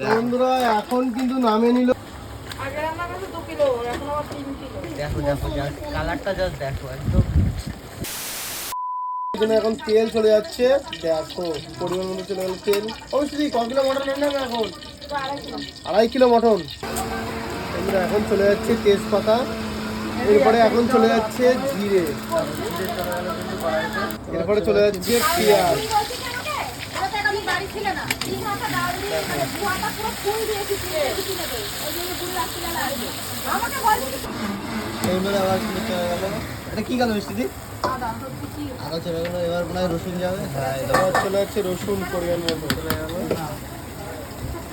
বন্ধুরা এখন কিন্তু নামে নিল। আগে কিলো এখন আবার তিন কিলো। দেখো দেখো জাস্ট কালারটা জাস্ট দেখো একদম। এখানে এখন তেল চলে যাচ্ছে। দেখো পরিমাণ মতো চলে গেল তেল। অবশ্যই ক কিলো মটন এখন? আড়াই কিলো। মটন। এখন চলে যাচ্ছে তেজপাতা। এরপরে এখন চলে যাচ্ছে জিরে। এরপরে চলে যাচ্ছে পেঁয়াজ। বাড়ি ছিল না। তিন দাঁড়িয়ে মানে ধোঁয়াটা পুরো ফুল দিয়েছি ওই জন্য বুড়ি রাখছিল না আসবে আমাকে বলছে এইবারে আবার চলে গেল এটা কি গেল মিষ্টি দি? আদা হচ্ছে কি? আদা চলে গেল এবার মনে হয় রসুন যাবে। হ্যাঁ এবার চলে যাচ্ছে রসুন মতো চলে গেল।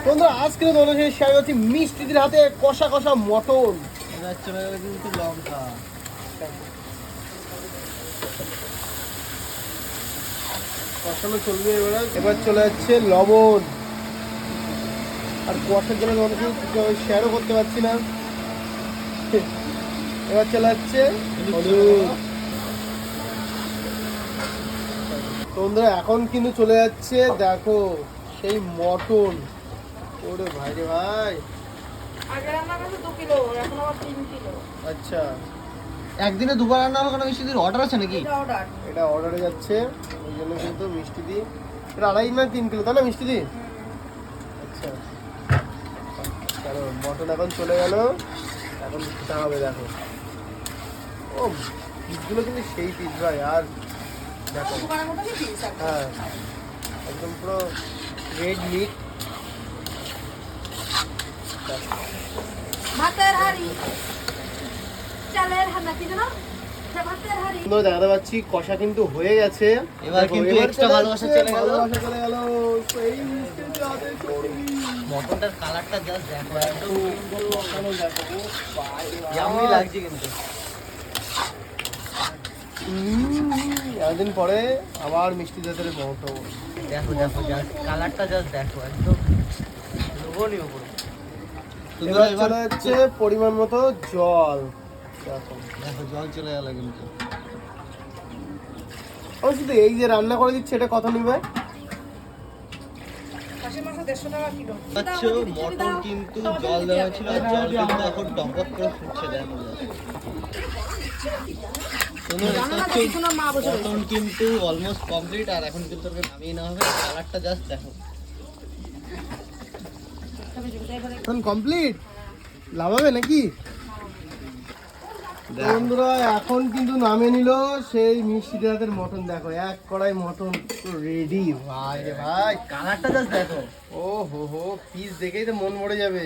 বন্ধুরা আজকে তোমাদের সাথে শেয়ার করছি। মিষ্টিদের হাতে কষা কষা মটন। এবার চলে গেল কিন্তু লঙ্কা। কষানো চলবে এবার। এবার চলে যাচ্ছে লবণ। আর কষার জন্য তোমাদের সাথে শেয়ারও করতে পারছি না। এবার চলে যাচ্ছে হলুদ। তো এখন কিন্তু চলে যাচ্ছে দেখো সেই মটন। ওরে ভাই রে ভাই। আচ্ছা। একদিনে দুবার রান্না হবে কোনো? বেশি দিন অর্ডার আছে নাকি? এটা অর্ডারে যাচ্ছে। ওই জন্য কিন্তু মিষ্টি দি এটা আড়াই না তিন কিলো, তাই না মিষ্টি দি আচ্ছা। চলো, মটন এখন চলে গেল। এখন খেতে হবে, দেখো। ও, পিসগুলো কিন্তু সেই পিস, ভাই, আর দেখো। হ্যাঁ একদম পুরো রেড মিট ভাতের হাড়ি। চালের হান্না কি জানো দেখাতে পাচ্ছি কষা কিন্তু হয়ে গেছে। এবার কিন্তু চলে ভালোবাসা চলে গেল। ভালোবাসা চলে গেল সেই চটকি। মটনটার কালারটা জাস্ট দেখো একদম দেখো ইয়ামি লাগছে কিন্তু। এতদিন পরে আবার মিষ্টি জাতের মতো দেখো দেখো জাস্ট কালারটা জাস্ট দেখো একদম লোভনীয় পুরো। পরিমাণ মতো জল। জল চলে গেল কিন্তু অবশ্যই তো এই যে রান্না করে দিচ্ছে এটা কত নিবে? মটন কিন্তু জল দেওয়া ছিল আর জল কিন্তু এখন টকবক করে ফুটছে দেখো। মটন কিন্তু অলমোস্ট কমপ্লিট আর এখন কিন্তু ওকে নামিয়ে নেওয়া হবে। কালারটা জাস্ট দেখো। এখন কমপ্লিট লাভাবে নাকি? বন্ধুরা এখন কিন্তু নামে নিল সেই মিষ্টি জাতের মটন দেখো এক কড়াই মটন রেডি ভাই রে ভাই। কালারটা জাস্ট দেখো। ও হো হো পিস দেখেই তো মন মরে যাবে।